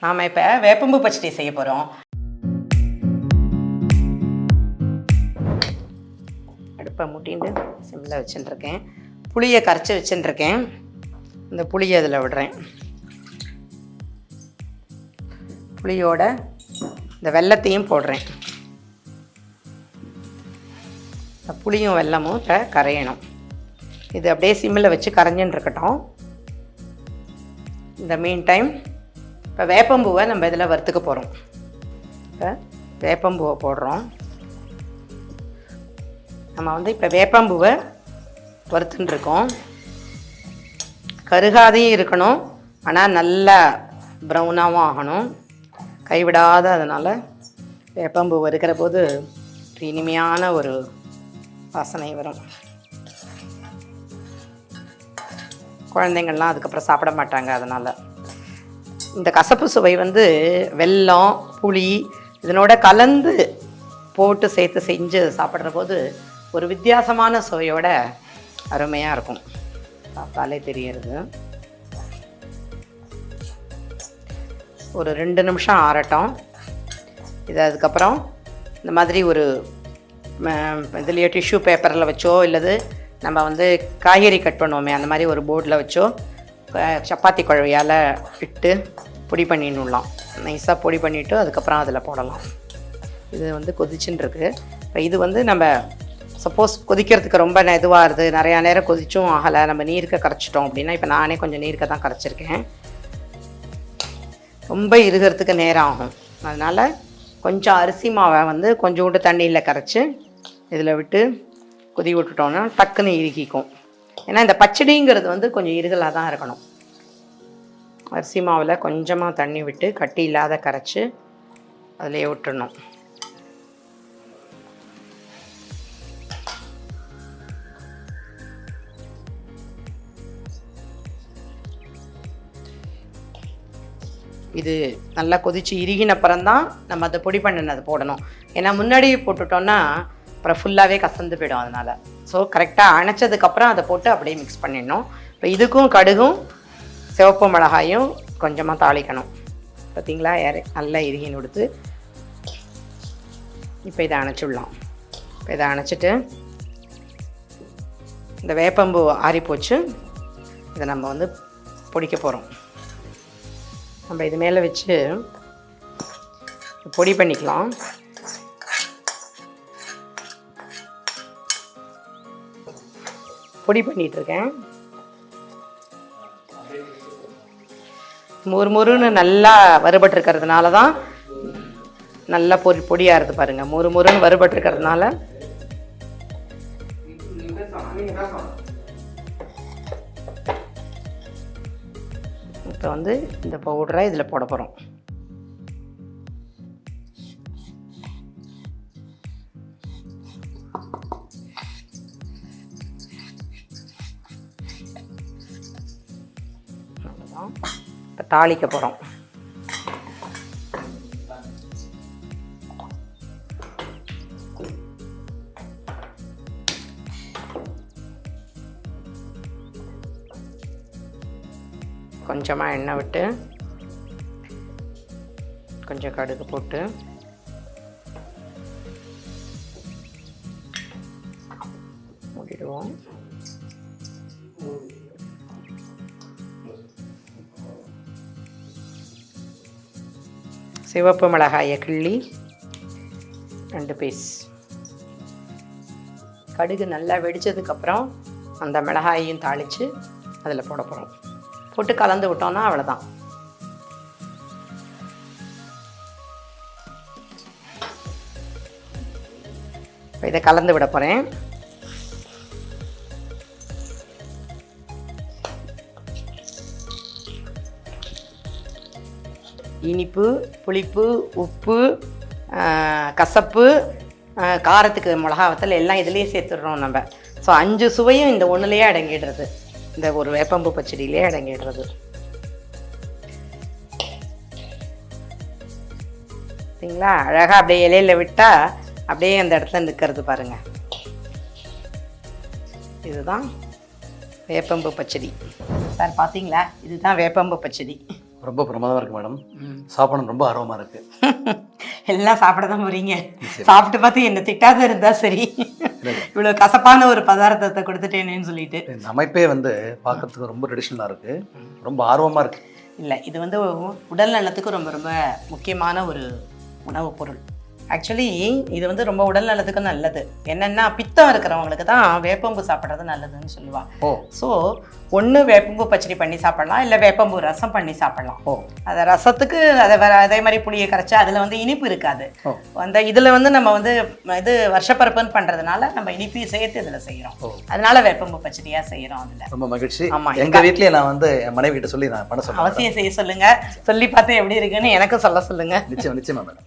நாம் இப்போ வேப்பம்பு பச்சடி செய்ய போகிறோம் அடுப்பை முட்டிண்டு சிம்மில் வச்சுட்டுருக்கேன். புளியை கரைச்சி வச்சுட்டுருக்கேன். இந்த புளியை அதில் விடுறேன். புளியோட இந்த வெல்லத்தையும் போடுறேன். இந்த புளியும் வெல்லமும் இப்போ கரையணும். இது அப்படியே சிம்மில் வச்சு கரைஞ்சுன்னு இருக்கட்டும் இந்த மீன் டைம் இப்போ வேப்பம்பூவை நம்ம இதில் வறுத்துக்க போகிறோம் இப்போ வேப்பம்பூவை போடுறோம். நம்ம வந்து இப்போ வேப்பம்பூவை வறுத்துன்னு இருக்கோம். கருகாதையும் இருக்கணும். ஆனால் நல்லா ப்ரௌனாகவும் ஆகணும். கைவிடாத அதனால் வேப்பம்பூ வறுக்கிற போது ஒரு இனிமையான ஒரு வாசனை வரும். குழந்தைங்கள்லாம் அதுக்கப்புறம் சாப்பிட மாட்டாங்க அதனால். இந்த கசப்பு சுவை வந்து வெல்லம் புளி இதனோட கலந்து போட்டு சேர்த்து செஞ்சு சாப்பிட்ற போது ஒரு வித்தியாசமான சுவையோட அருமையாக இருக்கும். பார்த்தாலே தெரியறது ஒரு ரெண்டு நிமிஷம் ஆறட்டும். இது அதுக்கப்புறம் இந்த மாதிரி ஒரு இதுலேயோ டிஷ்யூ பேப்பரில் வச்சோ இல்லது நம்ம வந்து காய்கறி கட் பண்ணுவோமே அந்த மாதிரி ஒரு போர்டில் வச்சோ சப்பாத்தி குழவையால் இட்டு பொடி பண்ணிடலாம் நைஸாக பொடி பண்ணிவிட்டு அதுக்கப்புறம் அதில் போடலாம். இது வந்து கொதிச்சுன்னு இப்போ இது வந்து நம்ம சப்போஸ் கொதிக்கிறதுக்கு ரொம்ப இதுவாக இருது. நிறையா நேரம் கொதிச்சும் ஆகலை. நம்ம நீருக்க கரைச்சிட்டோம் அப்படின்னா இப்போ நானே கொஞ்சம் நீருக்க தான் கரைச்சிருக்கேன். ரொம்ப இருகிறதுக்கு நேரம் ஆகும். அதனால் கொஞ்சம் அரிசி மாவை வந்து கொஞ்சோண்டு தண்ணியில் கரைச்சி இதில் விட்டு கொதி விட்டுட்டோம்னா டக்குன்னு இறுகிக்கும். ஏன்னா இந்த பச்சடிங்கிறது வந்து கொஞ்சம் இருகலாக தான் இருக்கணும். அரிசி மாவில் கொஞ்சமாக தண்ணி விட்டு கட்டி இல்லாத கரைச்சி அதிலே விட்டுறணும். இது நல்லா கொதிச்சு இறுகினப்புறம்தான் நம்ம அதை பொடி பண்ணினது போடணும். ஏன்னா முன்னாடி போட்டுட்டோம்னா அப்புறம் ஃபுல்லாகவே கசந்து போயிடும் அதனால். ஸோ கரெக்டாக அணைச்சதுக்கப்புறம் அதை போட்டு அப்படியே மிக்ஸ் பண்ணிடணும். இப்போ இதுக்கும் கடுகும் சிவப்பு மிளகாயும் கொஞ்சமாக தாளிக்கணும். பார்த்தீங்களா யாரு நல்லா இறுகின்னு கொடுத்து இப்போ இதை அணைச்சிடலாம். இப்போ இதை அணைச்சிட்டு இந்த வேப்பம்பூ ஆறி போச்சு. இதை நம்ம வந்து பொடிக்க போகிறோம் நம்ம இது மேலே வச்சு பொடி பண்ணிக்கலாம். பொடி பண்ணிகிட்ருக்கேன் மொறு மொறுன்னு நல்லா வறுபட்டுருக்கிறதுனால தான் நல்லா பொடி பொடியாக இருக்குது பாருங்கள் மொறு மொறுன்னு வறுபட்டுருக்கிறதுனால. இப்போ வந்து இந்த பவுடரை இதில் போட போகிறோம் அவ்வளோதான் இப்போ தாளிக்க போகிறோம் கொஞ்சமாக எண்ணெய் விட்டு கொஞ்சம் கடுகு போட்டு மூடிடுவோம். சிவப்பு மிளகாயை கிள்ளி ரெண்டு பீஸ் கடுகு நல்லா வெடிச்சதுக்கப்புறம் அந்த மிளகாயையும் தாளித்து அதில் போட போகிறோம் போட்டு கலந்து விட்டோம்னா அவ்வளோதான் இப்போ இதை கலந்து விட போகிறேன் இனிப்பு புளிப்பு உப்பு கசப்பு காரத்துக்கு மிளகா வத்தல் எல்லாம் இதுலேயே சேர்த்துடுறோம் நம்ம. ஸோ அஞ்சு சுவையும் இந்த ஒன்றுலேயே அடங்கிடுறது. இந்த ஒரு வேப்பம்பு பச்சடியிலே அடங்கிடுறது. சரிங்களா? அழகாக அப்படியே இலையில விட்டால் அப்படியே அந்த இடத்துல நிற்கிறது பாருங்கள் இதுதான் வேப்பம்பு பச்சடி. சார் பார்த்தீங்களா? இதுதான் வேப்பம்பு பச்சடி. ரொம்ப பிரமாதமாக இருக்கு மேடம். சாப்பிடணும் ரொம்ப ஆர்வமாக இருக்கு. எல்லாம் சாப்பிட தான் போறீங்க சாப்பிட்டு பார்த்து என்ன திட்டாத இருந்தா சரி. இவ்வளோ கசப்பான ஒரு பதார்த்தத்தை கொடுத்துட்டேனேன்னு சொல்லிட்டு. இந்த அமைப்பே வந்து பார்க்கறதுக்கு ரொம்ப ட்ரெடிஷ்னலாக இருக்கு. ரொம்ப ஆர்வமாக இருக்கு. இல்லை இது வந்து உடல் நலத்துக்கு ரொம்ப ரொம்ப முக்கியமான ஒரு உணவுப் பொருள். ஆக்சுவலி இது வந்து ரொம்ப உடல் நலத்துக்கு நல்லது. என்னென்னா பித்தம் இருக்கிறவங்களுக்கு தான் வேப்பம்பு சாப்பிட்றது நல்லதுன்னு சொல்லுவாங்க ஓ. ஸோ ஒன்று வேப்பம்பு பச்சடி பண்ணி சாப்பிடலாம் இல்லை வேப்பம்பு ரசம் பண்ணி சாப்பிடலாம். ஓ. அதை ரசத்துக்கு அதை வேற அதே மாதிரி புளியை கரைச்சா அதில் வந்து இனிப்பு இருக்காது. அந்த இதில் வந்து நம்ம வந்து இது வருஷப்பருப்புன்னு பண்ணுறதுனால நம்ம இனிப்பையும் சேர்த்து இதில் செய்கிறோம். அதனால வேப்பம்பு பச்சடியாக செய்கிறோம் அதில். ரொம்ப மகிழ்ச்சி. ஆமா, எங்க வீட்லயே நான் வந்து என் மனைவி கிட்ட சொல்லி நான் பண்ண சொல்லுவேன் அவசியம் செய்ய சொல்லுங்க. சொல்லி பார்த்து எப்படி இருக்குன்னு எனக்கும் சொல்ல சொல்லுங்க. நிச்சயம் நிச்சயமா மேடம்.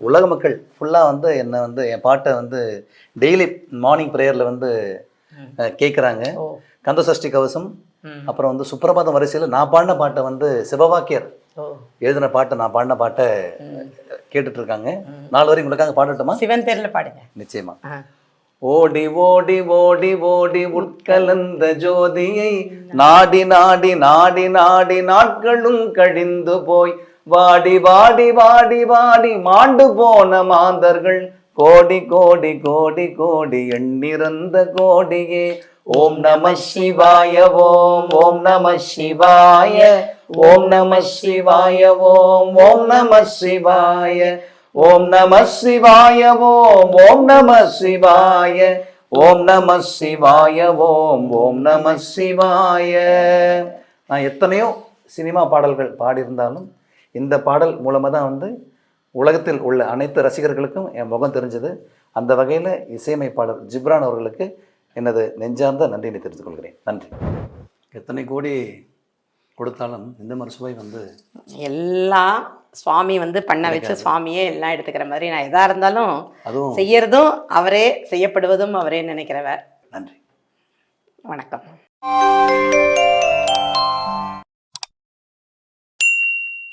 உலக மக்கள் ஃபுல்லாக வந்து என்னை வந்து என் பாட்டை வந்து டெய்லி மார்னிங் ப்ரேயரில் வந்து கேட்குறாங்க கந்த சஷ்டி கவசம். அப்புறம் வந்து சுப்பிரபாதம் வரிசையில் நான் பாடின பாட்டை வந்து சிவவாக்கியர் எழுதின பாட்டை நான் பாடின பாட்டை கேட்டுட்டு இருக்காங்க நாலு வரை உங்களுக்காக பாடட்டுமா? சிவன் பேர்ல பாடுங்க. நிச்சயமா. ஓடி ஓடி ஓடி ஓடி உட்கலந்த ஜோதியை நாடி நாடி நாடி நாடி நாட்களும் கழிந்து போய் வாடி வாடி வாடி வாடி மாண்டு போன மாந்தர்கள். கோடி கோடி கோடி கோடி எண்ணிறந்த கோடியே. ஓம் நம சிவாய ஓம் ஓம் நம சிவாய ஓம் நம சிவாய ஓம் ஓம் நம சிவாய ஓம் நம சிவாய ஓம் ஓம் நம சிவாய ஓம் நம சிவாய ஓம் ஓம் நம சிவாய. நான் எத்தனையோ சினிமா பாடல்கள் பாடியிருந்தாலும் இந்த பாடல் மூலமாக தான் வந்து உலகத்தில் உள்ள அனைத்து ரசிகர்களுக்கும் என் முகம் தெரிஞ்சது. அந்த வகையில் இசையமைப்பாளர் ஜிப்ரான் அவர்களுக்கு எனது நெஞ்சார்ந்த நன்றியை தெரிவித்துக் கொள்கிறேன். நன்றி. எத்தனை கோடி கொடுத்தாலும் இந்த மாதிரி சுவை வந்து எல்லாம் சுவாமி வந்து பண்ண வச்சு சுவாமியே எல்லாம் எடுத்துக்கிற மாதிரி நான் எதா இருந்தாலும் அதுவும் செய்யறதும் அவரே செய்யப்படுவதும் அவரே நினைக்கிறவர். நன்றி. வணக்கம்.